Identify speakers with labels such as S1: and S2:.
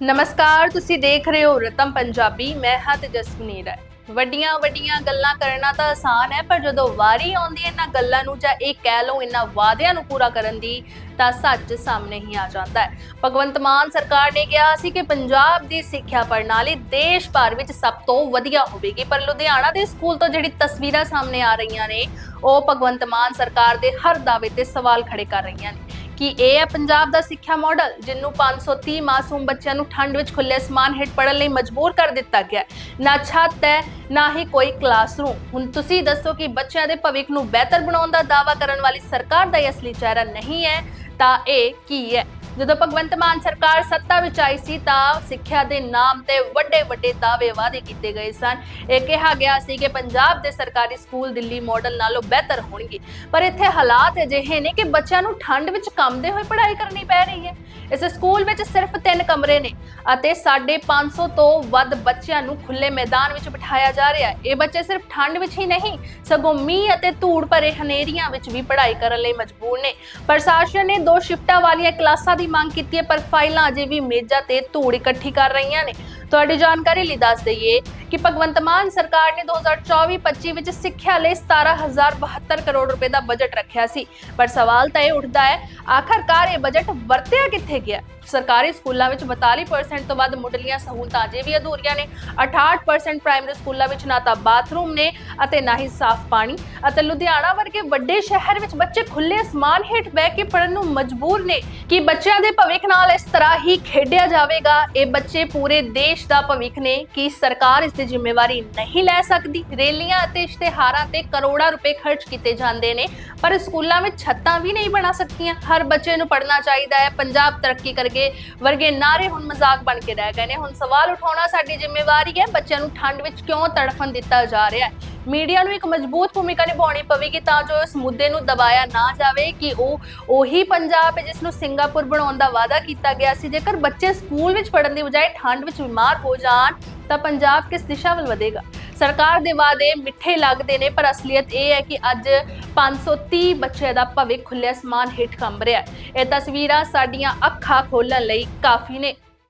S1: ਨਮਸਕਾਰ, ਤੁਸੀਂ ਦੇਖ ਰਹੇ ਹੋ ਰਤਮ ਪੰਜਾਬੀ, ਮੈਂ ਹਾਂ ਤੇਜਸਵਨੀ ਰਾਏ ਵੱਡੀਆਂ ਵੱਡੀਆਂ ਗੱਲਾਂ ਕਰਨਾ ਤਾਂ ਆਸਾਨ ਹੈ, ਪਰ ਜਦੋਂ ਵਾਰੀ ਆਉਂਦੀ ਹੈ ਇਹਨਾਂ ਗੱਲਾਂ ਨੂੰ ਜਾਂ ਇਹ ਕਹਿ ਲਓ ਇਹਨਾਂ ਵਾਅਦਿਆਂ ਨੂੰ ਪੂਰਾ ਕਰਨ ਦੀ, ਤਾਂ ਸੱਚ ਸਾਹਮਣੇ ਹੀ ਆ ਜਾਂਦਾ ਹੈ। ਭਗਵੰਤ ਮਾਨ ਸਰਕਾਰ ਨੇ ਕਿਹਾ ਸੀ ਕਿ ਪੰਜਾਬ ਦੀ ਸਿੱਖਿਆ ਪ੍ਰਣਾਲੀ ਦੇਸ਼ ਭਰ ਵਿੱਚ ਸਭ ਤੋਂ ਵਧੀਆ ਹੋਵੇਗੀ, ਪਰ ਲੁਧਿਆਣਾ ਦੇ ਸਕੂਲ ਤੋਂ ਜਿਹੜੀ ਤਸਵੀਰਾਂ ਸਾਹਮਣੇ ਆ ਰਹੀਆਂ ਨੇ, ਉਹ ਭਗਵੰਤ ਮਾਨ ਸਰਕਾਰ ਦੇ ਹਰ ਦਾਅਵੇ ਤੇ ਸਵਾਲ ਖੜੇ ਕਰ ਰਹੀਆਂ ਨੇ। ਕਿ ਇਹ ਹੈ ਪੰਜਾਬ ਦਾ ਸਿੱਖਿਆ ਮਾਡਲ ਜਿਹਨੂੰ 530 ਮਾਸੂਮ ਬੱਚਿਆਂ ਨੂੰ ਠੰਡ ਵਿੱਚ ਖੁੱਲੇ ਸਮਾਨ ਹੇਠ ਪੜ੍ਹਨ ਲਈ ਮਜਬੂਰ ਕਰ ਦਿੱਤਾ ਗਿਆ ਨਾ ਛੱਤ ਹੈ, ਨਾ ਹੀ ਕੋਈ ਕਲਾਸਰੂਮ ਹੁਣ ਤੁਸੀਂ ਦੱਸੋ ਕਿ ਬੱਚਿਆਂ ਦੇ ਭਵਿੱਖ ਨੂੰ ਬਿਹਤਰ ਬਣਾਉਣ ਦਾ ਦਾਅਵਾ ਕਰਨ ਵਾਲੀ ਸਰਕਾਰ ਦਾ ਇਹ ਅਸਲੀ ਚਿਹਰਾ ਨਹੀਂ ਹੈ, ਤਾਂ ਇਹ ਕੀ ਹੈ? ਜਦੋਂ ਭਗਵੰਤ ਮਾਨ ਸਰਕਾਰ ਸੱਤਾ ਵਿੱਚ ਆਈ ਸੀ ਤਾਂ ਸਿੱਖਿਆ ਦੇ ਨਾਮ ਤੇ ਵੱਡੇ ਵੱਡੇ ਦਾਅਵੇ ਵਾਅਦੇ ਕੀਤੇ ਗਏ ਸਨ। ਇਹ ਕਿਹਾ ਗਿਆ ਸੀ ਕਿ ਪੰਜਾਬ ਦੇ ਸਰਕਾਰੀ ਸਕੂਲ ਦਿੱਲੀ ਮਾਡਲ ਨਾਲੋਂ ਬਿਹਤਰ ਹੋਣਗੇ। ਪਰ ਇੱਥੇ ਹਾਲਾਤ ਅਜਿਹੇ ਨੇ ਕਿ ਬੱਚਿਆਂ ਨੂੰ ਠੰਡ ਵਿੱਚ ਕੰਬਦੇ ਹੋਏ ਪੜ੍ਹਾਈ ਕਰਨੀ ਪੈ ਰਹੀ ਹੈ। ਇਸ ਸਕੂਲ ਵਿੱਚ ਸਿਰਫ 3 ਕਮਰੇ ਨੇ ਅਤੇ 550 ਤੋਂ ਵੱਧ ਬੱਚਿਆਂ ਨੂੰ ਖੁੱਲੇ ਮੈਦਾਨ ਵਿੱਚ ਬਿਠਾਇਆ ਜਾ ਰਿਹਾ ਹੈ। ਇਹ ਬੱਚੇ ਸਿਰਫ ਠੰਡ ਵਿੱਚ ਹੀ ਨਹੀਂ, ਸਗੋਂ ਮੀਂਹ ਅਤੇ ਧੂੜ ਭਰੇ ਹਨੇਰੀਆਂ ਵਿੱਚ ਵੀ ਪੜ੍ਹਾਈ ਕਰਨ ਲਈ ਮਜਬੂਰ ਨੇ। ਪ੍ਰਸ਼ਾਸਨ ਨੇ ਦੋ ਸ਼ਿਫਟਾਂ ਵਾਲੀਆਂ ਕਲਾਸਾਂ ਦੀ ਮੰਗ ਕੀਤੀ ਹੈ, ਪਰ ਫਾਈਲਾਂ ਅਜੇ ਵੀ ਮੇਜ਼ਾਂ ਤੇ ਧੂੜ ਇਕੱਠੀ ਕਰ ਰਹੀਆਂ ਨੇ। ਤੁਹਾਡੀ ਜਾਣਕਾਰੀ ਲਈ ਦੱਸ ਦਈਏ ਕਿ ਭਗਵੰਤ ਮਾਨ ਸਰਕਾਰ ਨੇ 2024-25 ਵਿੱਚ ਸਿੱਖਿਆ ਲਈ 17072 ਕਰੋੜ ਰੁਪਏ ਦਾ ਬਜਟ ਰੱਖਿਆ ਸੀ। ਪਰ ਸਵਾਲ ਤਾਂ ਇਹ ਉੱਠਦਾ ਹੈ, ਆਖਰਕਾਰ ਇਹ ਬਜਟ ਵਰਤਿਆ ਕਿੱਥੇ ਗਿਆ? ਸਰਕਾਰੀ ਸਕੂਲਾਂ ਵਿੱਚ 42% ਤੋਂ ਵੱਧ ਮੁੱਢਲੀਆਂ ਸਹੂਲਤਾਂ ਅਜੇ ਵੀ ਅਧੂਰੀਆਂ ਨੇ। 68% ਪ੍ਰਾਇਮਰੀ ਸਕੂਲਾਂ ਵਿੱਚ ਨਾ ਤਾਂ ਬਾਥਰੂਮ ਨੇ ਅਤੇ ਨਾ ਹੀ ਸਾਫ਼ ਪਾਣੀ। ਅਤੇ ਲੁਧਿਆਣਾ ਵਰਗੇ ਵੱਡੇ ਸ਼ਹਿਰ ਵਿੱਚ ਬੱਚੇ ਖੁੱਲੇ ਅਸਮਾਨ ਹੇਠ ਬਹਿ ਕੇ ਪੜਨ ਨੂੰ ਮਜਬੂਰ ਨੇ। ਕਿ ਬੱਚਿਆਂ ਦੇ ਭਵਿੱਖ ਨਾਲ ਇਸ ਤਰ੍ਹਾਂ ਹੀ ਖੇਡਿਆ ਜਾਵੇਗਾ। ਇਹ ਬੱਚੇ ਪੂਰੇ ਦੇਸ਼ ਦਾ ਭਵਿੱਖ ਨੇ ਕਿ ਸਰਕਾਰ ਇਸ ਦੀ ਜ਼ਿੰਮੇਵਾਰੀ ਨਹੀਂ ਲੈ ਸਕਦੀ। ਰੇਲੀਆਂ ਅਤੇ ਇਸ਼ਤਿਹਾਰਾਂ ਤੇ ਕਰੋੜਾਂ ਰੁਪਏ ਖਰਚ ਕੀਤੇ ਜਾਂਦੇ ਨੇ, ਪਰ ਸਕੂਲਾਂ ਵਿੱਚ ਛੱਤਾਂ ਵੀ ਨਹੀਂ ਬਣਾ ਸਕਦੀਆਂ। ਹਰ ਬੱਚੇ ਨੂੰ ਪੜ੍ਹਨਾ ਚਾਹੀਦਾ ਹੈ। ਪੰਜਾਬ ਤਰੱਕੀ ਕਰਕੇ ਵਰਗੇ ਨਾਰੇ ਹੁਣ ਮਜ਼ਾਕ ਬਣ ਕੇ ਰਹਿ ਗਏ ਨੇ। ਹੁਣ ਸਵਾਲ ਉਠਾਉਣਾ ਸਾਡੀ ਜ਼ਿੰਮੇਵਾਰੀ ਹੈ। ਬੱਚਿਆਂ ਨੂੰ ਠੰਡ ਵਿੱਚ ਕਿਉਂ ਤੜਫਣ ਦਿੱਤਾ ਜਾ ਰਿਹਾ ਹੈ? ਮੀਡੀਆ ਨੂੰ ਇੱਕ ਮਜ਼ਬੂਤ ਭੂਮਿਕਾ ਨਿਭਾਉਣੀ ਪਵੇਗੀ ਤਾਂ ਜੋ ਇਸ ਮੁੱਦੇ ਨੂੰ ਦਬਾਇਆ ਨਾ ਜਾਵੇ ਕਿ ਉਹ ਉਹੀ ਪੰਜਾਬ ਹੈ ਜਿਸ ਨੂੰ ਸਿੰਗਾਪੁਰ ਬਣਾਉਣ ਦਾ ਵਾਅਦਾ ਕੀਤਾ ਗਿਆ ਸੀ। ਜੇਕਰ ਬੱਚੇ ਸਕੂਲ ਵਿੱਚ ਪੜ੍ਹਨ ਦੀ ਬਜਾਏ ਠੰਡ ਵਿੱਚ ਬਿਮਾਰ ਹੋ ਜਾਣ, ਤਾਂ ਪੰਜਾਬ ਕਿਸ ਦਿਸ਼ਾ ਵੱਲ ਵਧੇਗਾ? ਸਰਕਾਰ ਦੇ ਵਾਅਦੇ ਮਿੱਠੇ ਲੱਗਦੇ ਨੇ, ਪਰ ਅਸਲੀਅਤ ਇਹ ਹੈ ਕਿ ਅੱਜ 530 ਬੱਚਿਆਂ ਦਾ ਭਵਿੱਖ ਖੁੱਲੇ ਅਸਮਾਨ ਹੇਠ ਕੰਬ ਰਿਹਾ ਹੈ। ਇਹ ਤਸਵੀਰਾਂ ਸਾਡੀਆਂ ਅੱਖਾਂ ਖੋਲਣ ਲਈ ਕਾਫੀ ਨੇ।